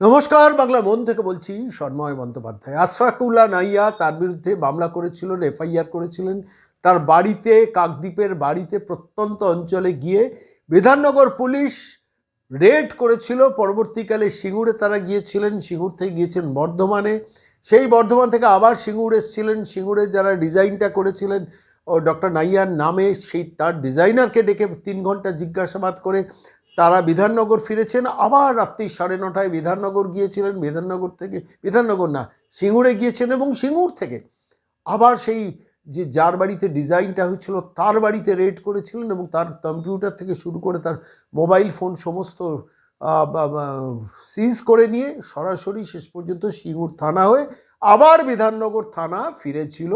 নমস্কার, বাংলা মন থেকে বলছি সন্ময় বন্দ্যোপাধ্যায়। আশফাকুল্লাহ নাইয়া তার বিরুদ্ধে মামলা করেছিলেন, এফআইআর করেছিলেন। তার বাড়িতে, কাকদ্বীপের বাড়িতে প্রত্যন্ত অঞ্চলে গিয়ে বিধাননগর পুলিশ রেড করেছিল। পরবর্তীকালে সিঙ্গুরে তারা গিয়েছিলেন, সিঙ্গুর থেকে গিয়েছেন বর্ধমানে। সেই বর্ধমান থেকে আবার সিঙ্গুর এসেছিলেন। সিঙ্গুরে যারা ডিজাইনটা করেছিলেন, ও ডক্টর নাইয়ার নামে সেই তার ডিজাইনারকে ডেকে তিন ঘণ্টা জিজ্ঞাসাবাদ করে তারা বিধাননগর ফিরেছেন, আবার রাত্রি সাড়ে নটায় বিধাননগর গিয়েছিলেন, বিধাননগর থেকে, বিধাননগর না, সিঙ্গুরে গিয়েছেন এবং সিঙ্গুর থেকে। আবার সেই যে যার বাড়িতে ডিজাইনটা হয়েছিল, তার বাড়িতে রেড করেছিলেন এবং তার কম্পিউটার থেকে শুরু করে তার মোবাইল ফোন সমস্ত সিজ করে নিয়ে সরাসরি শেষ পর্যন্ত সিঙ্গুর থানা হয়ে আবার বিধাননগর থানা ফিরেছিল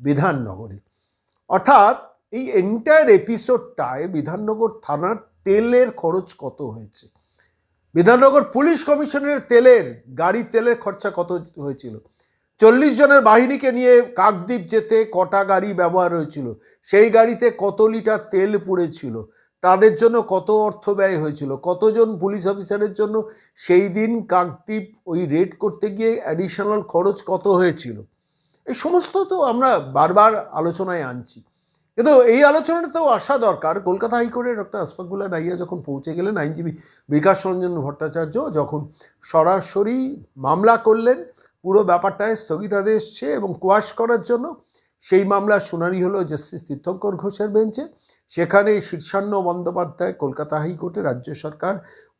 বিধাননগরে। অর্থাৎ এই এন্টায়ার এপিসোডটায় বিধাননগর থানার তেলের খরচ কত হয়েছে? বিধাননগর পুলিশ কমিশনের তেলের গাড়ি তেলের খরচা কত হয়েছিল? চল্লিশ জনের বাহিনীকে নিয়ে কাকদ্বীপ যেতে কটা গাড়ি ব্যবহার হয়েছিল? সেই গাড়িতে কত লিটার তেল পুড়েছিল? তাদের জন্য কত অর্থ ব্যয় হয়েছিল? কতজন পুলিশ অফিসারের জন্য সেই দিন কাকদ্বীপ ওই রেড করতে গিয়ে অ্যাডিশনাল খরচ কত হয়েছিল? এই সমস্ত তো আমরা বারবার আলোচনায় আনছি। কিন্তু এই আলোচনাটাতেও আসা দরকার। কলকাতা হাইকোর্টে ডক্টর আসফাকুল্লাহ নাইয়া যখন পৌঁছে গেলেন, আইনজীবী বিকাশ রঞ্জন ভট্টাচার্য যখন সরাসরি মামলা করলেন, পুরো ব্যাপারটায় স্থগিতাদেশ এসছে এবং কোয়াশ করার জন্য, সেই মামলার শুনানি হলো জাস্টিস তীর্থঙ্কর ঘোষের বেঞ্চে। সেখানে শীর্ষান্ন বন্দ্যোপাধ্যায় কলকাতা হাইকোর্টে রাজ্য সরকার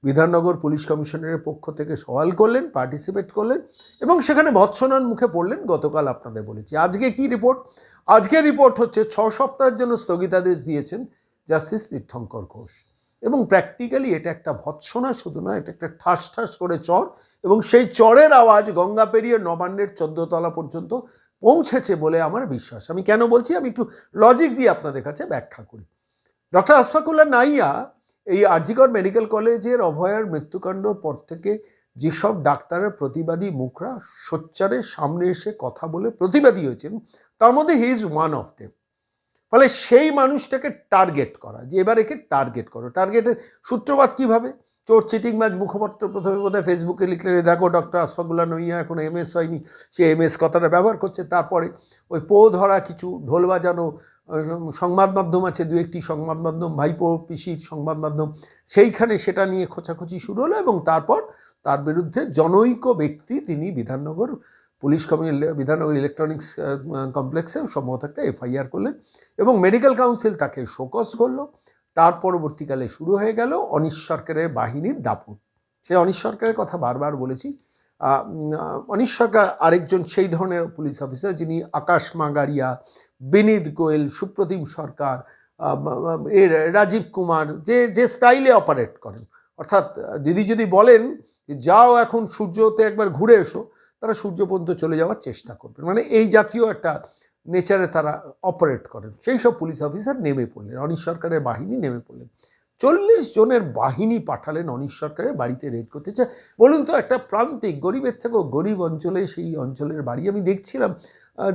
বিধাননগর পুলিশ কমিশনারের পক্ষ থেকে সওয়াল করলেন পার্টিসিপেট করলেন এবং সেখানে ভৎসনার মুখে পড়লেন, গতকাল আপনাদের বলেছি। আজকে কি রিপোর্ট আজকের রিপোর্ট হচ্ছে ছ সপ্তাহের জন্য স্থগিতাদেশ দিয়েছেন জাস্টিস তীর্থঙ্কর ঘোষ। এবং প্র্যাকটিক্যালি এটা একটা ভৎসনা শুধু নয়, এটা একটা ঠাস ঠাস করে চর এবং সেই চরের আওয়াজ গঙ্গা পেরিয়ে নবান্নের চোদ্দতলা পর্যন্ত পৌঁছেছে বলে আমার বিশ্বাস। আমি কেন বলছি? আমি একটু লজিক দিয়ে আপনাদের কাছে ব্যাখ্যা করি। ডক্টর আশফাকুল্লাহ নাইয়া এই আরজিকর মেডিকেল কলেজের অভয়ার মৃত্যুকাণ্ডর পর থেকে যেসব ডাক্তারের প্রতিবাদী মুখরা সোচ্চারের সামনে এসে কথা বলে প্রতিবাদী হয়েছেন, তার মধ্যে he is one of them ফলে সেই মানুষটাকে টার্গেট করা, যে এবার একে টার্গেট করো। টার্গেটের সূত্রপাত কীভাবে? চোর চিটিং ম্যাচ মুখপত্র প্রথমে বোধহয় ফেসবুকে লিখলে দেখো ডক্টর আসফাকুল্লা নইয়া এখন এমএস হয়নি। সে এমএস কথাটা ব্যবহার করছে। তারপরে ওই পো ধরা কিছু, ঢোল বাজানো সংবাদ মাধ্যম আছে, দু একটি সংবাদ মাধ্যম, ভাইপো পিসির সংবাদ মাধ্যম, সেইখানে সেটা নিয়ে খোঁচাখুচি শুরু হলো এবং তারপর তার বিরুদ্ধে জনৈক ব্যক্তি তিনি বিধাননগর পুলিশ কমি বিধাননগর ইলেকট্রনিক্স কমপ্লেক্সে সম্ভবত একটা এফআইআর করলেন এবং মেডিকেল কাউন্সিল তাকে শোকস করল। তার পরবর্তীকালে শুরু হয়ে গেল অনিশ সরকারের বাহিনীর দাপুট। সে অনিশ সরকারের কথা বারবার বলেছি অনিশ সরকার আরেকজন সেই ধরনের পুলিশ অফিসার যিনি আকাশ মাগারিয়া, বিনীত গোয়েল, সুপ্রতিম সরকার এর রাজীব কুমার, যে যে স্টাইলে অপারেট করেন। অর্থাৎ দিদি যদি বলেন যাও এখন সূর্যতে একবার ঘুরে এসো তারা সূর্য পর্যন্ত চলে যাওয়ার চেষ্টা করবেন। মানে এই জাতীয় একটা নেচারে তারা অপারেট করেন। সেই সব পুলিশ অফিসার নেমে পড়লেন। অনিশ সরকারের বাহিনী নেমে পড়লেন। চল্লিশ জনের বাহিনী পাঠালেন অনিশ সরকারের বাড়িতে রেড করতে। চায় বলুন তো, একটা প্রান্তিক গরিবের থেকেও গরিব অঞ্চলে সেই অঞ্চলের বাড়ি। আমি দেখছিলাম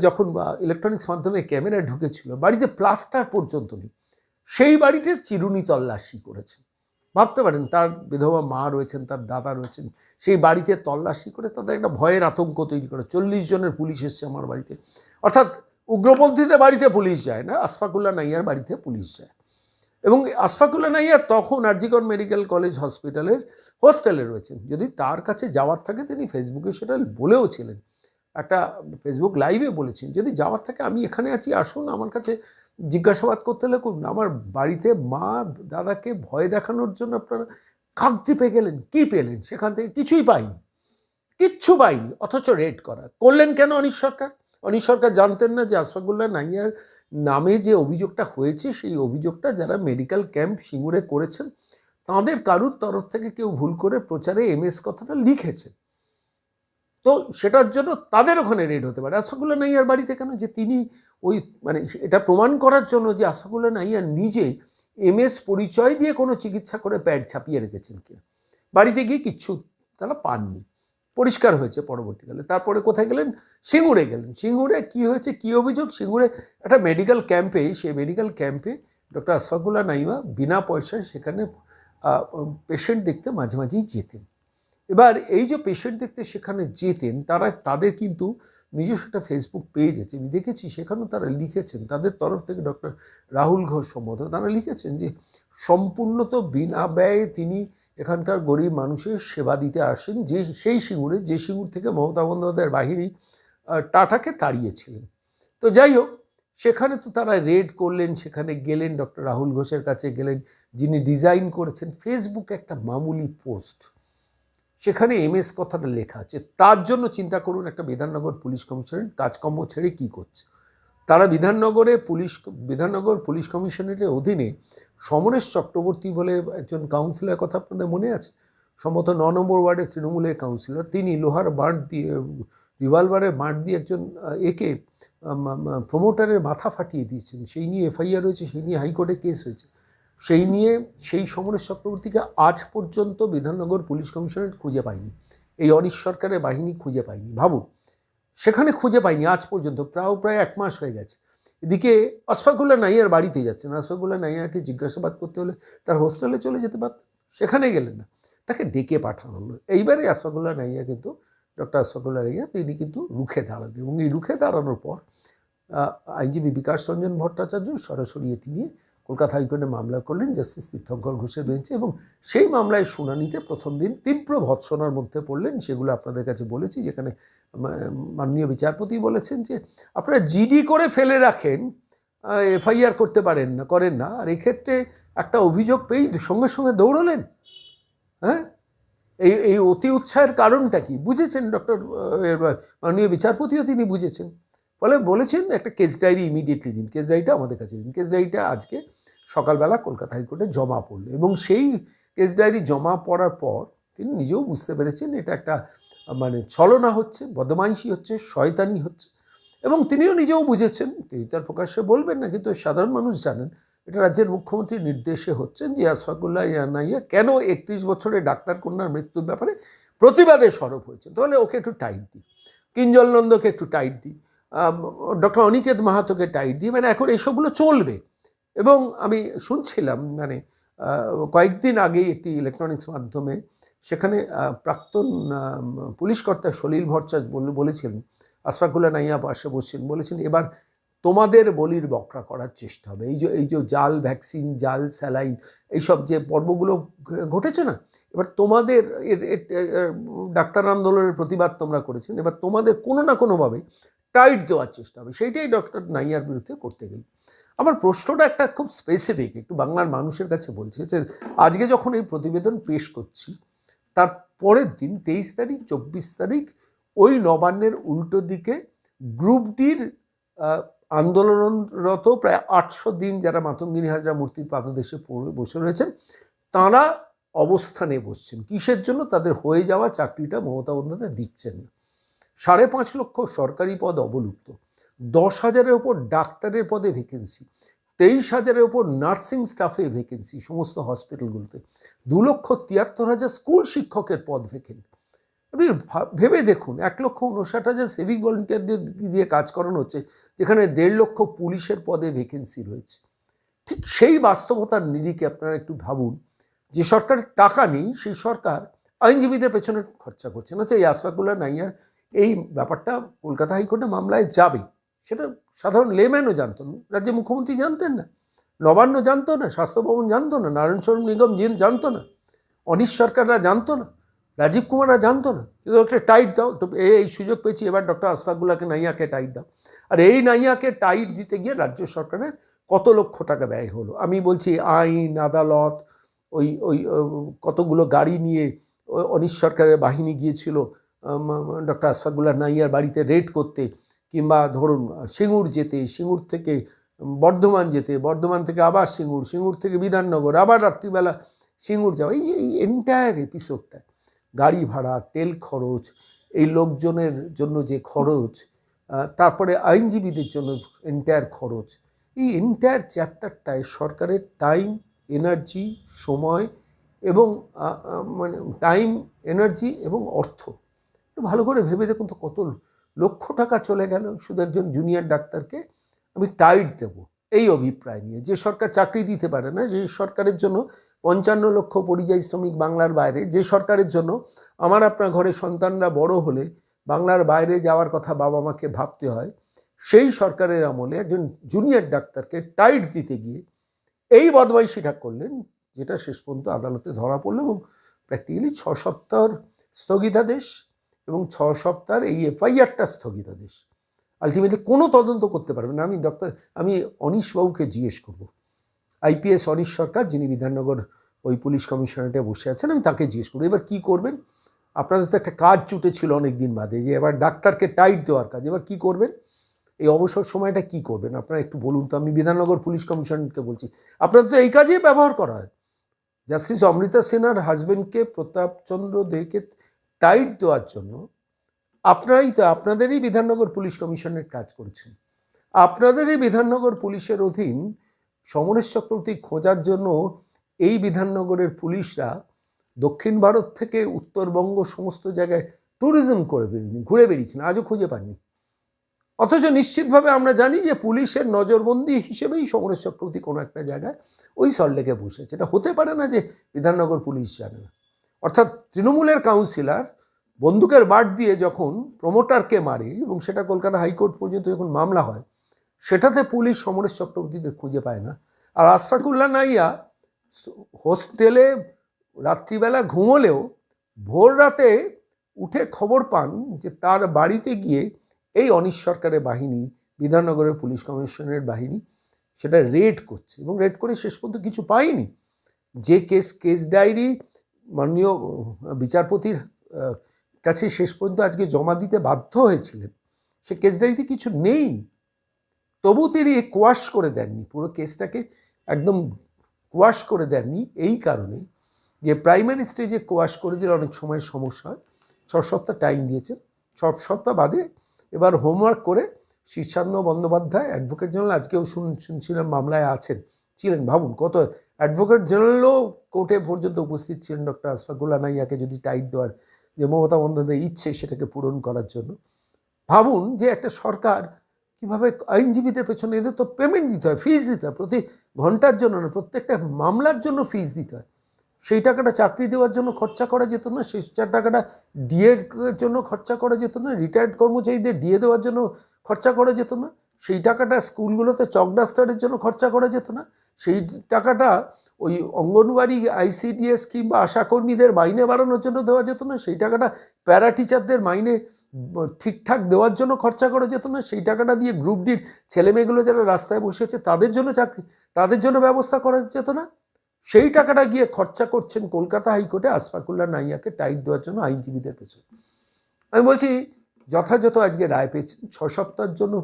যখন ইলেকট্রনিক্স মাধ্যমে ক্যামেরায় ঢুকেছিল, বাড়িতে প্লাস্টার পর্যন্ত নেই। সেই বাড়িতে চিরুনি তল্লাশি করেছে। ভাবতে পারেন, তার বিধবা মা রয়েছেন, তার দাদা রয়েছেন, সেই বাড়িতে তল্লাশি করে তাদের একটা ভয়ের আতঙ্ক তৈরি করে। চল্লিশ জনের পুলিশ এসছে আমার বাড়িতে। অর্থাৎ উগ্রপন্থীদের বাড়িতে পুলিশ যায় না আশফাকুল্লা নাইয়ার বাড়িতে পুলিশ যায়। এবং আশফাকুল্লা নাইয়া তখন আরজিকর মেডিকেল কলেজ হসপিটালের হোস্টেলে রয়েছেন। যদি তার কাছে যাওয়ার থাকে, তিনি ফেসবুকে সেটা বলেও ছিলেন। একটা ফেসবুক লাইভে বলেছেন, যদি যাওয়ার থাকে, আমি এখানে আছি, আসুন, আমার কাছে জিজ্ঞাসাবাদ করতে হলে করুন আমার বাড়িতে মা, দাদাকে ভয় দেখানোর জন্য আপনারা কাকদ্বীপে গেলেন, কি পেলেন? সেখান থেকে কিছুই পাইনি, কিচ্ছু পাইনি, অথচ রেড করা। করলেন কেন অনিশ সরকার? অনিশ সরকার জানতেন না যে আশফাকুল্লাহ নাইয়ার নামে যে অভিযোগটা হয়েছে, সেই অভিযোগটা যারা মেডিকেল ক্যাম্প সিঙ্গুরে করেছেন, তাঁদের কারুর তরফ থেকে কেউ ভুল করে প্রচারে এমএস কথাটা লিখেছেন তো সেটার জন্য তাদের ওখানে রেড হতে পারে। আশফাকুল্লাহ নাইয়ার বাড়িতে কেন? যে তিনি ওই মানে এটা প্রমাণ করার জন্য যে আশফাকুল্লাহ নাইয়া নিজে এমএস পরিচয় দিয়ে কোনো চিকিৎসা করে প্যাড ছাপিয়ে রেখেছেন কিনা। বাড়িতে গিয়ে কিচ্ছু তারা পাননি। পরিষ্কার হয়েছে পরবর্তীকালে। তারপরে কোথায় গেলেন? সিঙ্গুরে গেলেন। সিঙ্গুরে কি হয়েছে? কি অভিযোগ? সিঙ্গুরে একটা মেডিকেল ক্যাম্পে সেই মেডিকেল ক্যাম্পে ডক্টর আশফাকুল্লাহ নাইমা বিনা পয়সায় সেখানে পেশেন্ট দেখতে মাঝে মাঝেই যেতেন। এবার এই যে পেশেন্ট দেখতে সেখানে যেতেন, তারা, তাদের কিন্তু নিজস্ব একটা ফেসবুক পেজ আছে। আমি দেখেছি, সেখানেও তারা লিখেছেন, তাদের তরফ থেকে ডক্টর রাহুল ঘোষ সম্মত তারা লিখেছেন যে সম্পূর্ণত বিনা ব্যয়ে তিনি এখানকার গরিব মানুষের সেবা দিতে আসেন। যে, সেই সিঙ্গুরে, যে সিঙ্গুর থেকে মমতা বন্দ্যোপাধ্যায়ের বাহিনী টাটাকে তাড়িয়েছিলেন। তো যাই হোক, সেখানে তো তারা রেড করলেন, সেখানে গেলেন, ডক্টর রাহুল ঘোষের কাছে গেলেন, যিনি ডিজাইন করেছেন, ফেসবুকে একটা মামুলি পোস্ট। সেখানে এম এস কথাটা লেখা আছে। তার জন্য চিন্তা করুন, একটা বিধাননগর পুলিশ কমিশনার কাজকর্ম ছেড়ে কি করছে? তারা বিধাননগরে পুলিশ, বিধাননগর পুলিশ কমিশনারের অধীনে সমরেশ চক্রবর্তী বলে একজন কাউন্সিলর কথা আপনাদের মনে আছে? সম্ভবত ন নম্বর ওয়ার্ডের তৃণমূলের কাউন্সিলর তিনি লোহার বাঁট দিয়ে রিভলভারের বাঁট দিয়ে একজন একে প্রমোটারের মাথা ফাটিয়ে দিয়েছেন। সেই নিয়ে এফআইআর হয়েছে সেই নিয়ে হাইকোর্টে কেস হয়েছে। সেই নিয়ে সেই সমরেশ চক্রবর্তীকে আজ পর্যন্ত বিধাননগর পুলিশ কমিশনারেট খুঁজে পায়নি। এই অনিশ সরকারের বাহিনী খুঁজে পায়নি। ভাবুন সেখানে খুঁজে পাইনি, আজ পর্যন্ত তাও প্রায় এক মাস হয়ে গেছে। এদিকে আশফাকুল্লাহ নাইয়ার বাড়িতে যাচ্ছেন। আশফাকুল্লাহ নাইয়াকে জিজ্ঞাসাবাদ করতে হলে তার হোস্টেলে চলে যেতে পারতেন, সেখানে গেলেন না। তাকে ডেকে পাঠানো হলো। এইবারে আশফাকুল্লাহ নাইয়া কিন্তু, ডক্টর আশফাকুল্লাহ নাইয়া, তিনি কিন্তু রুখে দাঁড়ালেন এবং এই রুখে দাঁড়ানোর পর আইনজীবী বিকাশ রঞ্জন ভট্টাচার্য সরাসরি এটি নিয়ে কলকাতা হাইকোর্টে মামলা করলেন জাস্টিস তীর্থঙ্কর ঘোষের বেঞ্চে এবং সেই মামলায় শুনানিতে প্রথম দিন তীব্র ভৎসনার মধ্যে পড়লেন, সেগুলো আপনাদের কাছে বলেছি, যেখানে মাননীয় বিচারপতি বলেছেন যে আপনারা জিডি করে ফেলে রাখেন এফআইআর করতে পারেন না, করেন না, আর এক্ষেত্রে একটা অভিযোগ পেয়েই সঙ্গে সঙ্গে দৌড়লেন। হ্যাঁ? এই এই অতি উৎসাহের কারণটা কি? বুঝেছেন ডক্টর মাননীয় বিচারপতিও তিনি বুঝেছেন। ফলে বলেছেন একটা কেস ডায়েরি ইমিডিয়েটলি দিন। কেস ডায়েরিটা আমাদের কাছে দিন। কেস ডায়েরিটা আজকে সকালবেলা কলকাতা হাইকোর্টে জমা পড়ল এবং সেই কেস ডায়েরি জমা পড়ার পর তিনি নিজেও বুঝতে পেরেছেন এটা একটা মানে ছলনা হচ্ছে, বদমাইশি হচ্ছে, শয়তানি হচ্ছে এবং তিনিও নিজেও বুঝেছেন, তিনি তার প্রকাশ্যে বলবেন না কিন্তু সাধারণ মানুষ জানেন, এটা রাজ্যের মুখ্যমন্ত্রীর নির্দেশে হচ্ছেন যে আশফাকুল্লাহ ইয়ানাইয়া কেন একত্রিশ বছরের ডাক্তার কন্যার মৃত্যুর ব্যাপারে প্রতিবাদে সরব হয়েছে তাহলে ওকে একটু টাইট দিই। কিঞ্জল নন্দকে একটু টাইট দিই। ডক্টর অনিকেত মাহাতোকে টাইট দিয়ে মানে এখন এসবগুলো চলবে। এবং আমি শুনছিলাম মানে কয়েকদিন আগেই একটি ইলেকট্রনিক্স মাধ্যমে সেখানে প্রাক্তন পুলিশ কর্তা সলিল ভট্টাচার্য বল- বলেছিলেন, আশফাকুল্লাহ নাইয়া পাশে বসছেন, বলেছেন, এবার তোমাদের বলির বকরা করার চেষ্টা হবে। এই যে এই যে জাল ভ্যাকসিন, জাল স্যালাইন, এইসব যে পর্বগুলো ঘটেছে না, এবার তোমাদের এর, ডাক্তার আন্দোলনের প্রতিবাদ তোমরা করেছেন। এবার তোমাদের কোনো না কোনোভাবে টাইট দেওয়ার চেষ্টা হবে। সেইটাই ডক্টর নাইয়ার বিরুদ্ধে করতে গেলে। আমার প্রশ্নটা একটা খুব স্পেসিফিক একটু বাংলার মানুষের কাছে বলছি যে, আজকে যখন এই প্রতিবেদন পেশ করছি, তার পরের দিন তেইশ তারিখ, চব্বিশ তারিখ, ওই নবান্নের উল্টো দিকে গ্রুপ ডির আন্দোলনরত প্রায় আটশো দিন যারা মাতঙ্গিনী হাজরা মূর্তির পাদদেশে বসে রয়েছেন, তাঁরা অবস্থানে বসছেন। কিসের জন্য? তাদের হয়ে যাওয়া চাকরিটা মমতা বন্দ্যোপাধ্যায় দিচ্ছেন না। সাড়ে পাঁচ লক্ষ সরকারি পদ অবলুপ্ত, দশ হাজারের ওপর ডাক্তারের পদে ভ্যাকেন্সি তেইশ হাজারের ওপর নার্সিং স্টাফে ভ্যাকেন্সি সমস্ত হসপিটালগুলোতে দু লক্ষ তিয়াত্তর হাজার স্কুল শিক্ষকের পদ ভ্যাকেন্ট আপনি ভেবে দেখুন, এক লক্ষ উনষাট হাজার সিভিক ভলেন্টিয়ারদের দিয়ে কাজ করানো হচ্ছে, যেখানে দেড় লক্ষ পুলিশের পদে ভ্যাকেন্সি রয়েছে। ঠিক সেই বাস্তবতার নিরিখে আপনারা একটু ভাবুন, যে সরকারের টাকা নেই, সেই সরকার আইনজীবীদের পেছনে খরচা করছে। না এই আসফাকুল্লাহ নাইয়ার এই ব্যাপারটা কলকাতা হাইকোর্টে মামলায় যাবে। সেটা সাধারণ লেম্যানও জানতো না রাজ্যের মুখ্যমন্ত্রী জানতেন না নবান্ন জানতো না স্বাস্থ্য ভবন জানতো না, নারায়ণ স্বরূপ নিগম জিন- জানতো না, অনিশ সরকাররা জানতো না, রাজীব কুমাররা জানতো না। কিন্তু একটা টাইট দাও, তো এই সুযোগ পেয়েছি, এবার ডক্টর আসফাকুল্লাহকে নাইয়াকে টাইট দাও। আর এই নাইয়াকে টাইট দিতে গিয়ে রাজ্য সরকারের কত লক্ষ টাকা ব্যয় হলো? আমি বলছি আইন, আদালত, ওই ওই কতগুলো গাড়ি নিয়ে অনিশ সরকারের বাহিনী গিয়েছিল ডক্টর আসফাকুল্লাহ নাইয়ার বাড়িতে রেড করতে কিংবা ধরুন সিঙ্গুর যেতে, সিঙ্গুর থেকে বর্ধমান যেতে, বর্ধমান থেকে আবার সিঙ্গুর সিঙ্গুর থেকে বিধাননগর, আবার রাত্রিবেলা সিঙ্গুর যাওয়া, এই এই এন্টায়ার এপিসোডটা গাড়ি ভাড়া, তেল খরচ, এই লোকজনের জন্য যে খরচ তারপরে আইনজীবীদের জন্য এন্টায়ার খরচ, এই এন্টায়ার চ্যাপ্টারটায় সরকারের টাইম এনার্জি সময় এবং মানে টাইম এনার্জি এবং অর্থ। একটু ভালো করে ভেবে দেখুন তো কত লক্ষ টাকা চলে গেল। শুধু একজন জুনিয়র ডাক্তারকে আমি টাইট দেব এই অভিপ্রায় নিয়ে। যে সরকার চাকরি দিতে পারে না, যে সরকারের জন্য পঞ্চান্ন লক্ষ পরিযায়ী শ্রমিক বাংলার বাইরে, যে সরকারের জন্য আমার আপনার ঘরে সন্তানরা বড় হলে বাংলার বাইরে যাওয়ার কথা বাবা মাকে ভাবতে হয়, সেই সরকারের আমলে একজন জুনিয়র ডাক্তারকে টাইট দিতে গিয়ে এই বদমাইশিটা করলেন, যেটা শেষ পর্যন্ত আদালতে ধরা পড়ল এবং প্র্যাকটিক্যালি ছ সপ্তাহর স্থগিতাদেশ এবং ছ সপ্তাহের এই এফআইআরটা স্থগিতাদেশ। আলটিমেটলি কোনো তদন্ত করতে পারবে না। আমি ডক্টর আমি অনিশবাবুকে জিজ্ঞেস করব। আইপিএস অনিশ সরকার, যিনি বিধাননগর ওই পুলিশ কমিশনারেটে বসে আছেন, আমি তাকে জিজ্ঞেস করব, এবার কী করবেন? আপনাদের তো একটা কাজ চুটেছিল অনেক দিন বাদে, যে এবার ডাক্তারকে টাইট দেওয়ার কাজ, এবার কী করবেন? এই অবসর সময়টা কি করবেন? আপনারা একটু বলুন তো, আমি বিধাননগর পুলিশ কমিশনারকে বলছি। আপনাদের তো এই কাজেই ব্যবহার করা হয়। জাস্টিস অমৃতা সিনহার হাজবেন্ডকে প্রতাপচন্দ্র দেকে টাইট দেওয়ার জন্য আপনারাই তো, আপনাদেরই বিধাননগর পুলিশ কমিশনের কাজ করছেন। আপনাদেরই বিধাননগর পুলিশের অধীন সমরেশ চক্রবর্তী খোঁজার জন্য এই বিধাননগরের পুলিশরা দক্ষিণ ভারত থেকে উত্তরবঙ্গ সমস্ত জায়গায় ট্যুরিজম করে বেরিয়ে, ঘুরে বেরিয়েছেন আজও খুঁজে পাননি। অথচ নিশ্চিতভাবে আমরা জানি যে পুলিশের নজরবন্দি হিসেবেই সমরেশ চক্রবর্তী কোনো একটা জায়গায় ওই সল্লেকে বসেছে। এটা হতে পারে না যে বিধাননগর পুলিশ জানে না। অর্থাৎ তৃণমূলের কাউন্সিলর বন্দুকের বাট দিয়ে যখন প্রমোটারকে মারে এবং সেটা কলকাতা হাইকোর্ট পর্যন্ত যখন মামলা হয়, সেটাতে পুলিশ সমরেশ চক্রবর্তীদের খুঁজে পায় না। আর আশফাকুল্লা নাইয়া হোস্টেলে রাত্রিবেলা ঘুমোলেও ভোর রাতে উঠে খবর পান যে তার বাড়িতে গিয়ে এই অনিশ সরকারের বাহিনী, বিধাননগরের পুলিশ কমিশনের বাহিনী সেটা রেড করছে এবং রেড করে শেষ পর্যন্ত কিছু পায়নি। যে কেস কেস ডায়েরি মাননীয় বিচারপতির কাছে শেষ পর্যন্ত আজকে জমা দিতে বাধ্য হয়েছিলেন। সে কেস ডায়েরিতে কিছু নেই। তবু তিনি কোয়াশ করে দেননি। পুরো কেসটাকে একদম কোয়াশ করে দেননি এই কারণে যে প্রাইমারি স্টেজে কোয়াশ করে দিলে অনেক সময় সমস্যা হয়। ছ সপ্তাহ টাইম দিয়েছেন। ছ সপ্তাহ বাদে এবার হোমওয়ার্ক করে শীর্ষান্ন বন্দ্যোপাধ্যায় অ্যাডভোকেট জেনারেল আজকেও শুন, শুনছিলাম মামলায় আছেন। ছিলেন, ভাবুন কত অ্যাডভোকেট জেনারেলও কোর্টে পর্যন্ত উপস্থিত ছিলেন ডক্টর আসফাকুল্লা নাইয়াকে যদি টাইট দেওয়ার যে মমতা বন্দ্যোপাধ্যায় ইচ্ছে সেটাকে পূরণ করার জন্য। ভাবুন যে একটা সরকার কীভাবে আইনজীবীদের পেছনে, এদের তো পেমেন্ট দিতে হয় ফিস দিতে হয়, প্রতি ঘণ্টার জন্য না, প্রত্যেকটা মামলার জন্য ফিস দিতে হয়। সেই টাকাটা চাকরি দেওয়ার জন্য খরচা করা যেত না, সেই টাকাটা ডিএর জন্য খরচা করা যেত না রিটায়ার্ড কর্মচারীদের ডিএ দেওয়ার জন্য খরচা করা যেত না, সেই টাকাটা স্কুলগুলোতে চক ডাস্টারের জন্য খরচা করা যেত না সেই টাকাটা ওই অঙ্গনওয়াড়ি, আইসিডিএস কিংবা আশাকর্মীদের মাইনে বাড়ানোর জন্য দেওয়া যেত না, সেই টাকাটা প্যারা টিচারদের মাইনে ঠিকঠাক দেওয়ার জন্য খরচা করা যেত না, সেই টাকাটা দিয়ে গ্রুপ ডির ছেলেমেয়েগুলো যারা রাস্তায় বসেছে তাদের জন্য চাকরি, তাদের জন্য ব্যবস্থা করা যেত না। সেই টাকাটা গিয়ে খরচা করছেন কলকাতা হাইকোর্টে আসফাকুল্লা নাইয়াকে টাইট দেওয়ার জন্য আইনজীবীদের পেছনে। আমি বলছি, যথাযথ আজকে রায় পেয়েছেন, ছ সপ্তাহের জন্য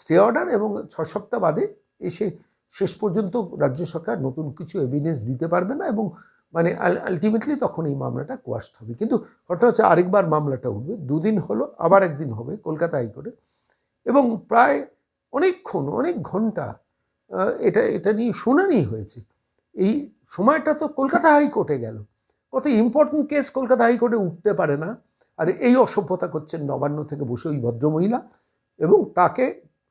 স্টে অর্ডার এবং ছ সপ্তাহ বাদে এসে শেষ পর্যন্ত রাজ্য সরকার নতুন কিছু এভিডেন্স দিতে পারবে না এবং মানে আলটিমেটলি তখন এই মামলাটা কোয়াস্ট হবে। কিন্তু ঘটনা হচ্ছে আরেকবার মামলাটা উঠবে, দুদিন হলো, আবার একদিন হবে কলকাতা হাইকোর্টে এবং প্রায় অনেকক্ষণ, অনেক ঘণ্টা এটা এটা নিয়ে শুনানি হয়েছে। এই সময়টা তো কলকাতা হাইকোর্টে গেল। কত ইম্পর্টেন্ট কেস কলকাতা হাইকোর্টে উঠতে পারে না। আর এই অসভ্যতা করছেন নবান্ন থেকে বসে ওই ভদ্রমহিলা এবং তাকে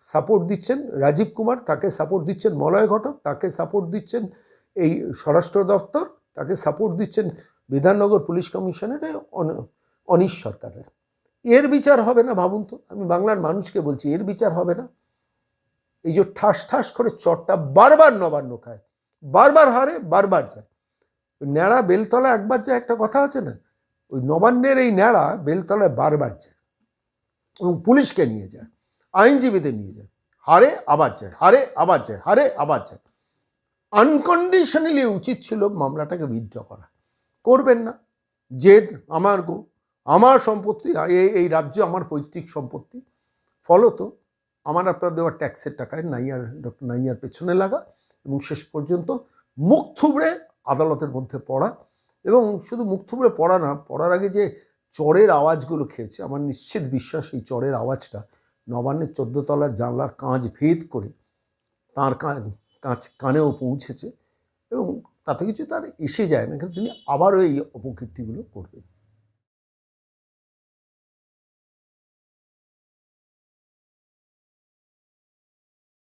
সাপোর্ট দিচ্ছেন রাজীব কুমার, তাকে সাপোর্ট দিচ্ছেন মলয় ঘটক, তাকে সাপোর্ট দিচ্ছেন এই স্বরাষ্ট্র দপ্তর, তাকে সাপোর্ট দিচ্ছেন বিধাননগর পুলিশ কমিশনের অন- অনিশ সরকারের। এর বিচার হবে না, ভাবুন তো, আমি বাংলার মানুষকে বলছি, এর বিচার হবে না। এই যে ঠাস ঠাস করে চটটা বারবার নবান্ন খায়, বারবার হারে, বারবার যায়। ন্যাড়া বেলতলা একবার যায়, একটা কথা আছে না, ওই নবান্নের এই ন্যাড়া বেলতলায় বারবার যায় এবং পুলিশকে নিয়ে যায়। আইনজীবীদের নিয়ে যায়। হারে আবার যায়, হারে আবার যায়, হারে আবার যায়। আনকন্ডিশনালি উচিত ছিল মামলাটাকে বিদ্রোহ করা। করবেন না। জেদ আমার গো। আমার সম্পত্তি, এই এই রাজ্য আমার পৈতৃক সম্পত্তি। ফলত আমার আপনার দেওয়া ট্যাক্সের টাকায় নাইয়ার ডক্টর নাইয়ার পেছনে লাগা এবং শেষ পর্যন্ত মুখ থুবড়ে আদালতের মধ্যে পড়া এবং শুধু মুখ থুবড়ে পড়া না, পড়ার আগে যে চরের আওয়াজগুলো খেয়েছে, আমার নিশ্চিত বিশ্বাস এই চরের আওয়াজটা নবান্নের তলার জানলার কাঁচ ভেদ করে তার কাঁচ কানেও পৌঁছেছে এবং তাতে কিছু তার এসে যায় না, কিন্তু তিনি আবারও এই অপকীর্তিগুলো করবেন।